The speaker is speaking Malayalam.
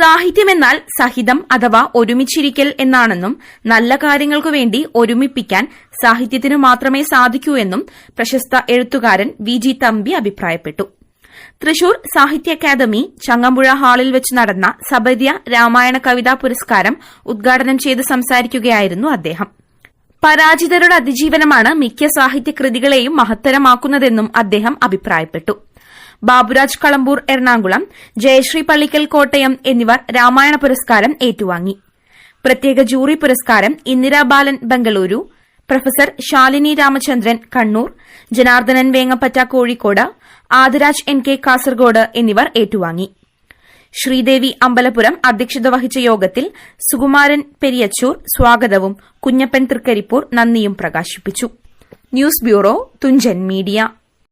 സാഹിത്യമെന്നാൽ സഹിതം അഥവാ ഒരുമിച്ചിരിക്കൽ എന്നാണെന്നും നല്ല കാര്യങ്ങൾക്കു വേണ്ടി ഒരുമിപ്പിക്കാൻ സാഹിത്യത്തിനു മാത്രമേ സാധിക്കൂ എന്നും പ്രശസ്ത എഴുത്തുകാരൻ വി ജി തമ്പി അഭിപ്രായപ്പെട്ടു. തൃശൂർ സാഹിത്യ അക്കാദമി ചങ്ങമ്പുഴ ഹാളിൽ വെച്ച് നടന്ന സബര്യ രാമായണ കവിതാ പുരസ്കാരം ഉദ്ഘാടനം ചെയ്ത് സംസാരിക്കുകയായിരുന്നു അദ്ദേഹം. പരാജിതരുടെ അതിജീവനമാണ് മിക്ക സാഹിത്യകൃതികളെയും മഹത്തരമാക്കുന്നതെന്നും അദ്ദേഹം അഭിപ്രായപ്പെട്ടു. ബാബുരാജ് കളമ്പൂർ എറണാകുളം ജയശ്രീ പള്ളിക്കൽ കോട്ടയം എന്നിവർ രാമായണ പുരസ്കാരം ഏറ്റുവാങ്ങി. പ്രത്യേക ജൂറി പുരസ്കാരം Indira Balan Bengaluru professor Shalini Ramachandran Kannur Janardhanan Vengappatta Kozhikode Adiraj N K Kasaragod എന്നിവർ ഏറ്റുവാങ്ങി. ശ്രീദേവി അമ്പലപുരം അധ്യക്ഷത വഹിച്ച യോഗത്തിൽ സുകുമാരൻ പെരിയച്ചൂർ സ്വാഗതവും കുഞ്ഞപ്പൻ തൃക്കരിപ്പൂർ നന്ദിയും പ്രകാശിപ്പിച്ചു. News bureau Thunchan media.